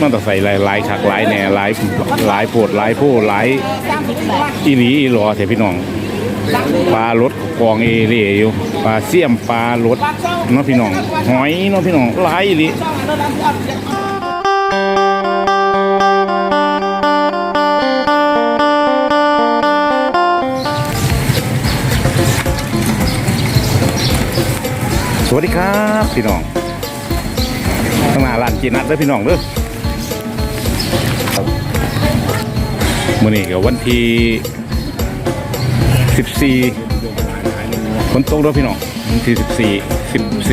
มันต้องใส่หลายหลายคักหลายแหน่หลายหลายโพดหลายโพหลายอีหลีอีหลอเถอะพี่น้องปลารสกองเอเร่อยู่ปลาเสี่ยมปลารสเนาะพี่น้องหอยเนาะพี่น้องหลายอีหลีสวัสดีครับ พี่น้องข้างหน้าร้านจีนัดเด้อพี่น้องเด้อ มื้อนี้ก็วันที่ 14ฝนตกเด้อพี่น้องวันที่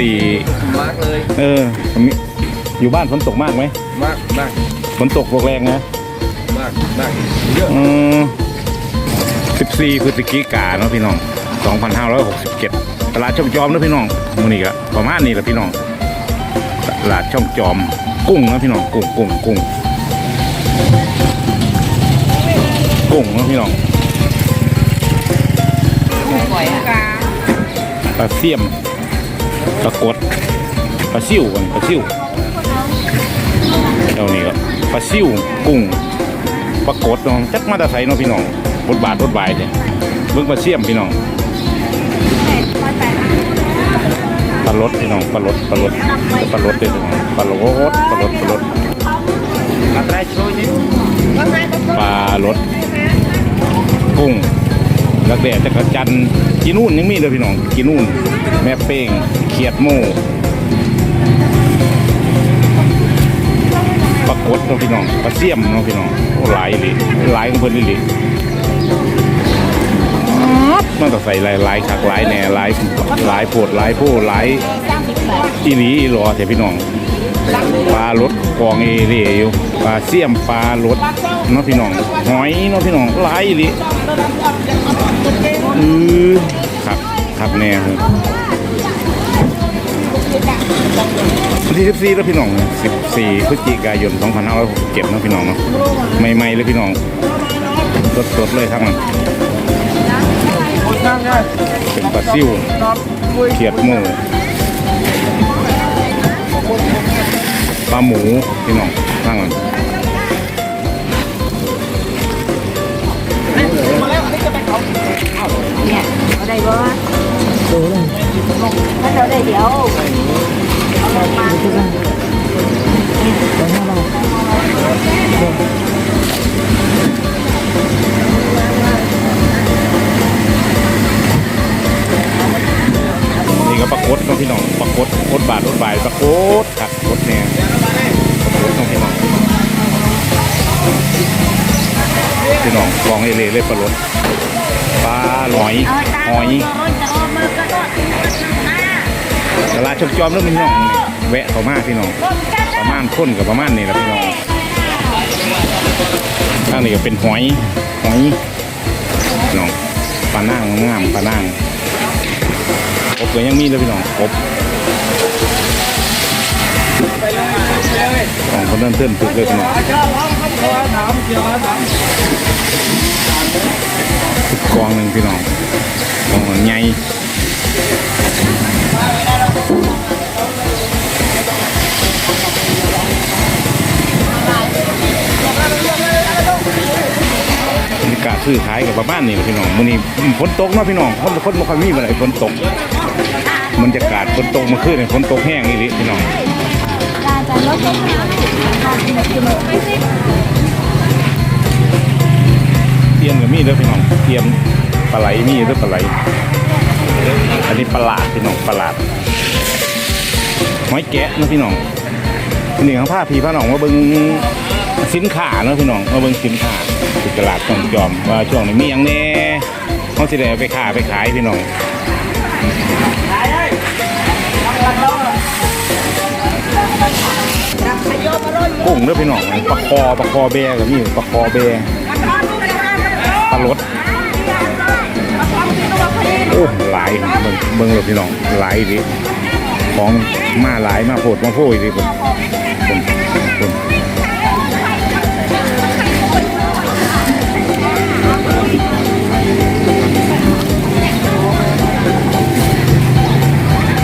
14 14มากเลยเออมีอยู่บ้านฝนตกมากไหมมากมากฝนตกแรงนะมากมากเยอะอืม14พฤศจิกาเนาะพี่น้อง 2567 ตลาดช่องจอมเนาะพี่น้องมื้อนี้ก็ประมาณนี้แหละพี่น้อง ตลาดช่องจอมกุ้งนะพี่น้องกุ้งกุ้งกุ้งกุ้ง นะพี่น้องปลาเสี่ยมปลากดปลาซิ่วกันปลาซิ่วเจ้านี่ก็ปลาซิ่วกุ้งปลากดเนาะจักมาแตะไสเนาะพี่น้องบทบาทบทบายเนี่ยเบิ่งปลาเสี่ยมพี่น้องปลารสพี่น้องปลารสปลารสปลารสเด้อพี่น้องปลารสปลารสปลารสอะไรช่วยนิดปลารส กุ้งแล้วแต่จักรจันกินนู่นยังมีเลยพี่น้องกินนู่น แม่เป้งเขียดโม่ปลากดเนาะพี่น้องปลาเสี่ยมเนาะพี่น้องโอ้หลายเลยหลายของเพิ่นนี่เลยมันต้อใส่หลายหลายคักหลายแหน่หลายหลายโพดหลายโพหลายอีหลีอีหลอเถอะพี่น้อง ปลารสกองเอเร่อยู่ปลาเสี่ยมปลารสเนาะพี่น้องหอยเนาะพี่น้องหลายอีหลีอือครับครับแน่ครับวันที่14แล้วพี่น้อง 14 พฤศจิกายน 2567เนาะพี่น้องเนาะใหม่ๆเลยพี่น้องสดๆเลยทั้งนั้นเป็นปลาซิวเขียดหมู ปลาหมูพี่น้องทั้งนั้นเนี่ยเอาได้บ่ถ้าเราได้เดี๋ยวเอาลงมานี่ก็ปลากดเนาะพี่น้องปลากดกดบาทกดบายปลากดตักกด เนี่ยปลากดเนาะพี่น้องพี่น้องลองเอเลเลยปลาลดปลาหอยหอยตลาดชมจอมเรื่องพี่น้องแวะเข้ามาพี่น้องประมาณคนกับประมาณนี้แหละพี่น้องข้างนี้ก็เป็นหอยหอยพี่น้องปลาหนั่งงามปลาหนั่งอบก็ยังมีเลยพี่น้องอบ นเดินเต้นตึกเลยพี่น้องกี่องหนึ่งพี่น้องกองใหญ่บรรยากาศซื้อขายกับประมาณนี้แหละพี่น้องมื้อนี้ฝนตกเนาะพี่น้องคนคนบ่ค่อยมีเมื่ไรฝนตกบรรยากาศฝนตกเมื่อคืนฝนตกแห้งนี่ลิพี่น้อง การจะลดต้นทุนเทียมกับมีเด้อพี่น้องเทียมปลาไหลมีเด้อปลาไหล อันนี้ปลาหลาดพี่น้องปลาหลาดหอยแกะนะพี่น้องพี่นี่งของผ้าพี่ผ้าน้องมาเบิ่งสินค้าเนาะพี่น้องมาเบิ่งสินค้าที่ตลาดต้องจอมว่าช่วงนี้มีอย่างแน่เขาสิได้ไปค้าไปขายพี่น้อง กุ้งเด้อพี่น้องปลาคอปลาคอแบก็มีปลาคอแบปลาลดโอ้หลายเบิ่งเบิ่งเลยพี่น้องหลายดิของมาหลายมาโพดมาโพยดิผมผมผม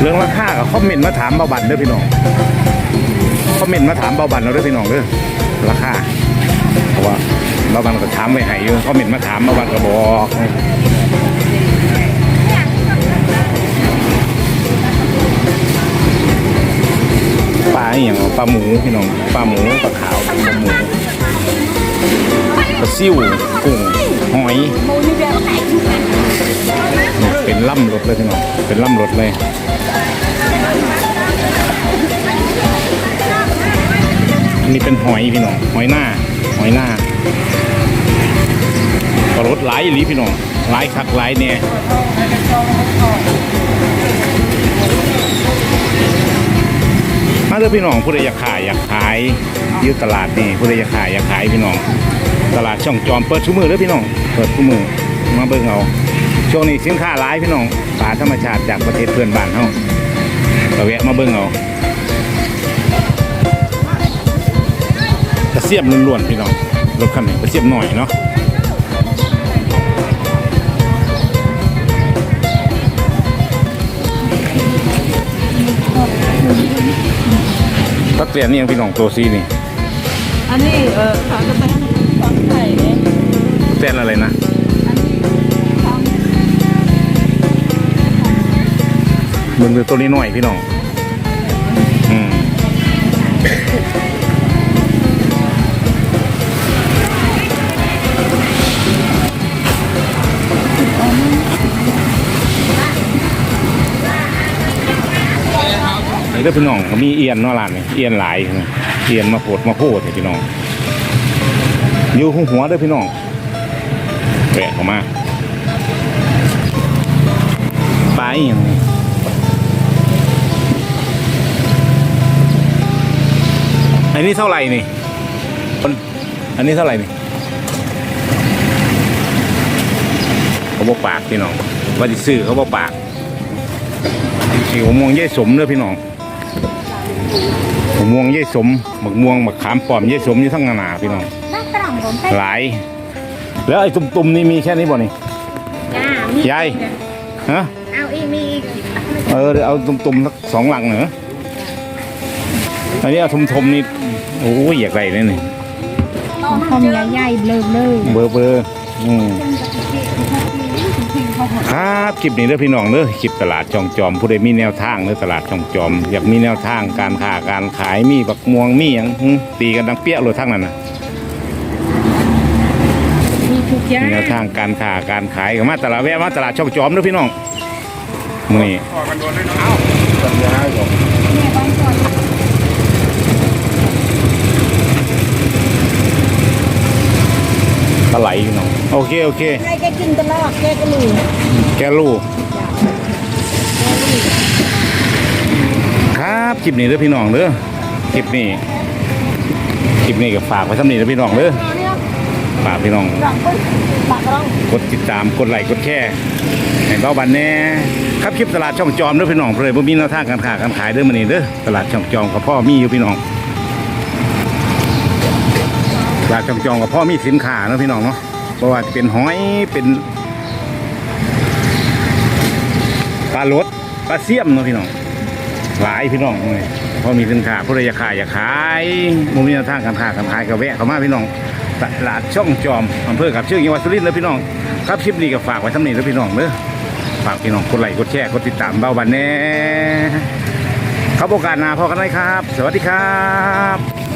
เรื่องราคาก็คอมเมนต์มาถามมาบัตรเด้อพี่น้อง คอมเมนต์มาถามเบาบันเราด้วยพี่น้องเด้อราคาเพราะว่าเบาบันก็ถามไว้ให้อยู่คอมเมนต์มาถามเบาบันก็บอกปลาอหย่างปลาหมูพี่น้องปลาหมูปลาขาวปลาหมูปลาซิ่วกุ้งหอยมูนี่แบบไหนเป็นล่ำรถเลยพี่น้องเป็นล่ำรถเลย อันนี้เป็นหอยพี่น้องหอยหน้าหอยหน้ารถหลายอีหลีพี่น้องหลายคักหลายเนี่ยมาเถอะพี่น้องผู้ใดอยากขายอยากขายยืดตลาดนี่ผู้ใดอยากขายอยากขายพี่น้อง ตลาดช่องจอมเปิดทุกมือเด้อพี่น้องเปิดทุกมือมาเบิ่งเอาช่วงนี้สินค้าหลายพี่น้องปลาธรรมชาติจากประเทศเพื่อนบ้านเฮาก็แวะมาเบิ่งเอา กระเสียบล้วนๆพี่น้องรถคันนี้กระเสียบหน่อยเนาะตักเตียนนี่ยังพี่น้องตัวซีนี่อันนี้เออขากระแตนขางไข่เนี่ยเตียนอะไรนะอันนี้ขางตัวนี้หน่อยพี่น้องอืม นี่เด้อพี่น้องมีเอียนเนาะร้านนี่เอียนหลายนะเอียนมาโพดมาโพดให้พี่น้องอยู่หัวหัวเด้อพี่น้องแวะเข้ามาปลาอีหยังอันนี้เท่าไหร่นี่คนอันนี้เท่าไหร่นี่เขาบอกปากพี่น้องว่าจะซื้อเขาบอกปากสีหัวม่วงเย่สมเด้อพี่น้อง หัวม่วงเย่สมหมักม่วงหมักขามปลอมเย่สมอยู่ทั้งนานาพี่น้องน้ำตรังผมเป็นหลาย แล้วไอ้ตุ่มๆนี่มีแค่นี้บ่นี่จ้ามียายฮะเอาอีกมีอีกเออเดี๋ยวเอาตุ่มๆสักสองหลังเหรออันนี้เอาทุมๆนี่โอ้ยอยากได้เลยนี่คอมใหญ่ๆเบลอเลยเบอร์เบอร์อืม ครับคลิปนี้เด้อพี่น้องเด้อคลิปตลาดจองจอม ผู้ใดมีแนวทางเด้อตลาดจองจอม อยากมีแนวทางการค้าการขายมีบักม่วงมีหยังหึตีกันดังเปี้ยเลยทั้งนั้นน่ะมีทุกอย่างมีแนวทางการค้าการขายก็มาตลาดแวะมาตลาดจองจอมเด้อพี่น้องมื้อนี้ขอกันโดนเลยเนาะสัญญาก่อน เนี่ยบางส่วน ปลาไหลพี่น้องโอเคโอเค ใครแกกินตลอดแกก็ลืมแกลูกครับคลิปนี้เด้อพี่น้องเด้อคลิปนี้คลิปนี้ก็ฝากไว้สำนีเด้อพี่น้องเด้อฝากพี่น้องหลังก็ปากร้องกดติดตามกดไลค์กดแชร์ให้เบ้าบันแน่ครับคลิปตลาดช่องจอมเด้อพี่น้องเพื่อบ่มีแนวทางการค้าการขายเด้อมื้อนี้เด้อตลาดช่องจอมกับพ่อมีอยู่พี่น้อง ตลาดช่องจอมกับพ่อมีสินค้าเนาะพี่น้องเนาะเพราะว่าจะเป็นหอยเป็นปลาลดปลาเสียมเนาะพี่น้องหลายพี่น้องเลยพอมีสินค้าผู้ใดอยากขายอยากขายบ่มีแนวทางการค้าการขายก็แวะเข้ามาพี่น้องตลาดช่องจอมอำเภอกับชื่อจังหวัดสุรินทร์นะพี่น้องครับคลิปนี้ก็ฝากไว้ทำนี้นะพี่น้องเด้อฝากพี่น้องกดไลค์กดแชร์กดติดตามเบาบันแน่ครับโอกาสหน้าพอกันไหมครับ สวัสดีครับ